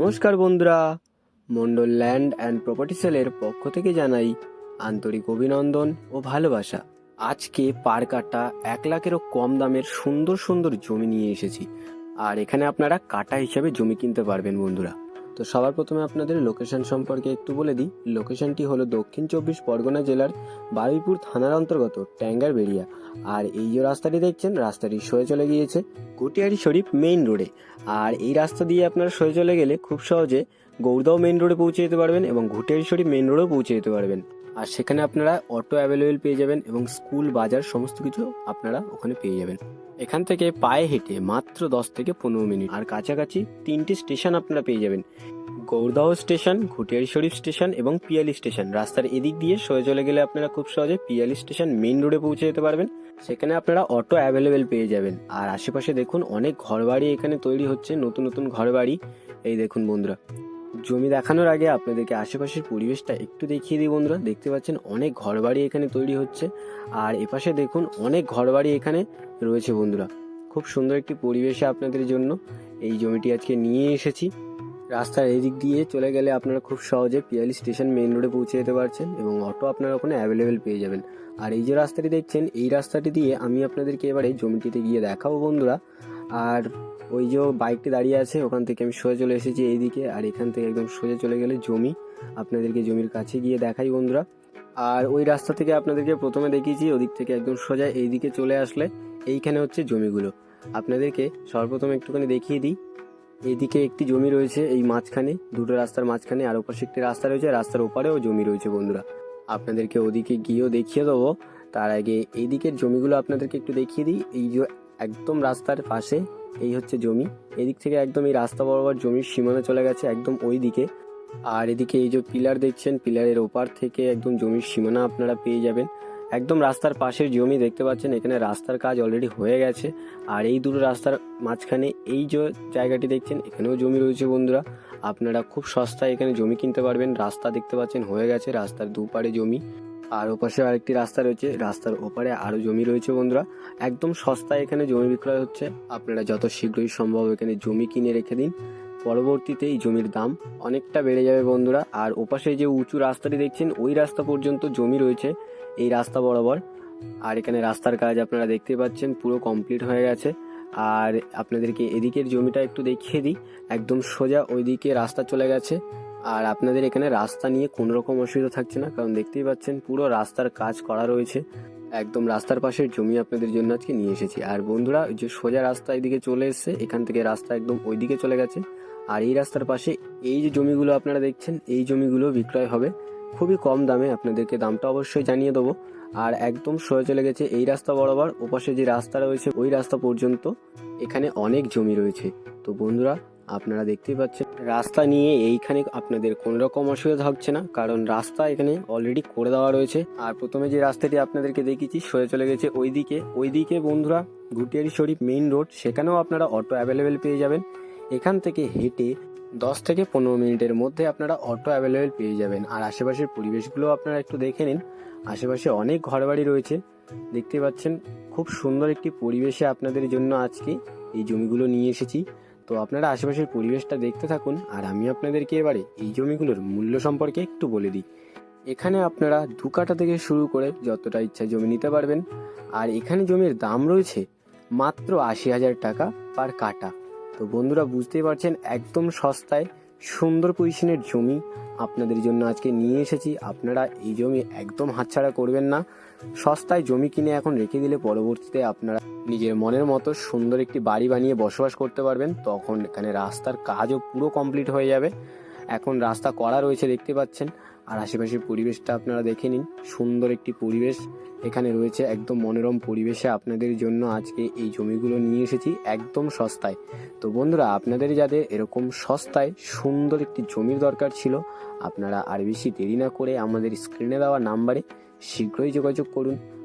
নমস্কার বন্ধুরা। Mondal land and property সেলের পক্ষ থেকে জানাই আন্তরিক অভিনন্দন ও ভালোবাসা। আজকে পার কাটা এক লাখেরও কম দামের সুন্দর সুন্দর জমি নিয়ে এসেছি। আর এখানে আপনারা কাটা হিসাবে জমি কিনতে পারবেন বন্ধুরা। তো সবার প্রথমে আপনাদের লোকেশন সম্পর্কে একটু বলে দিই। লোকেশনটি হলো দক্ষিণ চব্বিশ পরগনা জেলার বারুইপুর থানার অন্তর্গত ট্যাঙ্গার বেরিয়া আর এই যে রাস্তাটি দেখছেন, রাস্তাটি সয়ে চলে গিয়েছে গুটিয়ারি শরীফ মেইন রোডে আর এই রাস্তা দিয়ে আপনারা সয়ে চলে গেলে খুব সহজে গৌরদাও মেইন রোডে পৌঁছে যেতে পারবেন এবং ঘুটিয়ারি শরীফ মেইন রোডেও পৌঁছে যেতে পারবেন। আর সেখানে আপনারা অটো অ্যাভেলেবেল পেয়ে যাবেন এবং স্কুল বাজার সমস্ত কিছু আপনারা ওখানে পেয়ে যাবেন। এখান থেকে পায়ে হেঁটে মাত্র দশ থেকে পনেরো মিনিট। আর কাছাকাছি তিনটি স্টেশন আপনারা পেয়ে যাবেন। গৌরদাহ স্টেশন ঘুটিয়ারি শরীফ স্টেশন এবং পিয়ালি স্টেশন রাস্তার এদিক দিয়ে সয়ে চলে গেলে আপনারা খুব সহজে পিয়ালি স্টেশন মেন রোডে পৌঁছে যেতে পারবেন। সেখানে আপনারা অটো অ্যাভেলেবেল পেয়ে যাবেন। আর আশেপাশে দেখুন অনেক ঘরবাড়ি এখানে তৈরি হচ্ছে, নতুন নতুন ঘরবাড়ি। এই দেখুন বন্ধুরা জমি দেখানোর আগে আপনাদেরকে আশেপাশের পরিবেশটা একটু দেখিয়ে দিই বন্ধুরা। দেখতে পাচ্ছেন অনেক ঘরবাড়ি এখানে তৈরি হচ্ছে। আর এপাশে দেখুন অনেক ঘরবাড়ি এখানে রয়েছে বন্ধুরা। খুব সুন্দর একটি পরিবেশে আপনাদের জন্য এই জমিটি আজকে নিয়ে এসেছি। রাস্তার এদিক দিয়ে চলে গেলে আপনারা খুব সহজে পিয়ালি স্টেশন মেন রোডে পৌঁছে যেতে পারছেন এবং অটো আপনারা ওখানে অ্যাভেলেবেল পেয়ে যাবেন। আর এই যে রাস্তাটি দেখছেন, এই রাস্তাটি দিয়ে আমি আপনাদেরকে এবারে জমিটিতে গিয়ে দেখাবো বন্ধুরা। আর ওই যে বাইকটি দাঁড়িয়ে আছে, ওখান থেকে আমি সোজা চলে এসেছি এইদিকে। আর এখান থেকে একদম সোজা চলে গেলে জমি। আপনাদেরকে জমির কাছে গিয়ে দেখাই বন্ধুরা। আর ওই রাস্তা থেকে আপনাদেরকে প্রথমে দেখিয়েছি, ওদিক থেকে একদম সোজা এইদিকে চলে আসলে এইখানে হচ্ছে জমিগুলো। আপনাদেরকে সর্বপ্রথম একটুখানি দেখিয়ে দিই। এইদিকে একটি জমি রয়েছে এই মাঝখানে, দুটো রাস্তার মাঝখানে, আর ওপাশে একটি রাস্তা রয়েছে। রাস্তার ওপারেও জমি রয়েছে বন্ধুরা। আপনাদেরকে ওদিকে গিয়েও দেখিয়ে দেবো। তার আগে এইদিকের জমিগুলো আপনাদেরকে একটু দেখিয়ে দিই। এই যে একদম রাস্তার পাশে, এই হচ্ছে জমি। এদিক থেকে একদম এই রাস্তা বরাবর জমির সীমানা চলে গেছে একদম ওই দিকে আর এদিকে এই যে পিলার দেখছেন, পিলারের ওপার থেকে একদম জমির সীমানা আপনারা পেয়ে যাবেন। একদম রাস্তার পাশের জমি দেখতে পাচ্ছেন, এখানে রাস্তার কাজ অলরেডি হয়ে গেছে। আর এই দুটো রাস্তার মাঝখানে এই যে জায়গাটি দেখছেন, এখানেও জমি রয়েছে বন্ধুরা। আপনারা খুব সস্তায় এখানে জমি কিনতে পারবেন। রাস্তা দেখতে পাচ্ছেন হয়ে গেছে, রাস্তার দুপারে জমি। আর ওপাশে আরেকটি রাস্তা রয়েছে। রাস্তার ওপারে আরও জমি রয়েছে বন্ধুরা। একদম সস্তায় এখানে জমি বিক্রয় হচ্ছে। আপনারা যত শীঘ্রই সম্ভব এখানে জমি কিনে রেখে দিন। পরবর্তীতে এই জমির দাম অনেকটা বেড়ে যাবে বন্ধুরা। আর ওপাশে যে উঁচু রাস্তাটি দেখছেন, ওই রাস্তা পর্যন্ত জমি রয়েছে এই রাস্তা বরাবর। আর এখানে রাস্তার কাজ আপনারা দেখতে পাচ্ছেন, পুরো কমপ্লিট হয়ে গেছে। আর আপনাদেরকে এদিকের জমিটা একটু দেখিয়ে দিই। একদম সোজা ওইদিকে রাস্তা চলে গেছে। আর আপনাদের এখানে রাস্তা নিয়ে কোনো রকম অসুবিধা থাকছে না, কারণ দেখতেই পাচ্ছেন পুরো রাস্তার কাজ করা রয়েছে। একদম রাস্তার পাশের জমি আপনাদের জন্য আজকে নিয়ে এসেছি। আর বন্ধুরা যে সোজা রাস্তা এদিকে চলে এসছে, এখান থেকে রাস্তা একদম ওইদিকে চলে গেছে। আর এই রাস্তার পাশে এই যে জমিগুলো আপনারা দেখছেন, এই জমিগুলো বিক্রয় হবে। খুবই কম দামে আপনাদেরকে দামটা অবশ্যই জানিয়ে দেবো। আর একদম সরে চলে গেছে এই রাস্তা বরাবর, ওপাশে যে রাস্তা রয়েছে, ওই রাস্তা পর্যন্ত এখানে অনেক জমি রয়েছে। তো বন্ধুরা আপনারা দেখতেই পাচ্ছেন। রাস্তা নিয়ে এইখানে আপনাদের কোনো রকম অসুবিধা হচ্ছে না, কারণ রাস্তা এখানে অলরেডি করে দেওয়া রয়েছে। আর প্রথমে যে রাস্তাটি আপনাদেরকে দেখিয়েছি, সরে চলে গেছে ওইদিকে। ওইদিকে বন্ধুরা ঘুটিয়ারি শরীফ মেইন রোড সেখানেও আপনারা অটো অ্যাভেলেবেল পেয়ে যাবেন। এখান থেকে হেঁটে দশ থেকে পনেরো মিনিটের মধ্যে আপনারা অটো অ্যাভেলেবেল পেয়ে যাবেন। আর আশেপাশের পরিবেশগুলো আপনারা একটু দেখে নিন। আশেপাশে অনেক ঘরবাড়ি রয়েছে। দেখতে পাচ্ছেন, খুব সুন্দর একটি পরিবেশে আপনাদের জন্য আজকে এই জমিগুলো নিয়ে এসেছি। তো আপনারা আশেপাশের পরিবেশটা দেখতে থাকুন, আর আমি আপনাদেরকে এবারে এই জমিগুলোর মূল্য সম্পর্কে একটু বলে দিই। এখানে আপনারা দু কাটা থেকে শুরু করে যতটা ইচ্ছা জমি নিতে পারবেন, আর এখানে জমির দাম রয়েছে মাত্র আশি হাজার টাকা পার কাটা তো বন্ধুরা, বুঝতেই পারছেন, একদম সস্তায় সুন্দর পজিশনের জমি আপনাদের জন্য আজকে নিয়ে এসেছি। আপনারা এই জমি একদম হাতছাড়া করবেন না। সস্তায় জমি কিনে এখন রেখে দিলে পরবর্তীতে আপনারা নিজের মনের মতো সুন্দর একটি বাড়ি বানিয়ে বসবাস করতে পারবেন। তখন এখানে রাস্তার কাজও পুরো কমপ্লিট হয়ে যাবে। এখন রাস্তা করা রয়েছে দেখতে পাচ্ছেন। আর আশেপাশের পরিবেশটা আপনারা দেখে নিন। সুন্দর একটি পরিবেশ। এখানে রয়েছে একদম মনোরম পরিবেশে আপনাদের জন্য আজকে এই জমিগুলো নিয়ে এসেছি একদম সস্তায়। তো বন্ধুরা, আপনাদের যাদের এরকম সস্তায় সুন্দর একটি জমির দরকার ছিল, আপনারা আর বেশি দেরি না করে আমাদের স্ক্রিনে দেওয়া নাম্বারে শীঘ্রই যোগাযোগ করুন।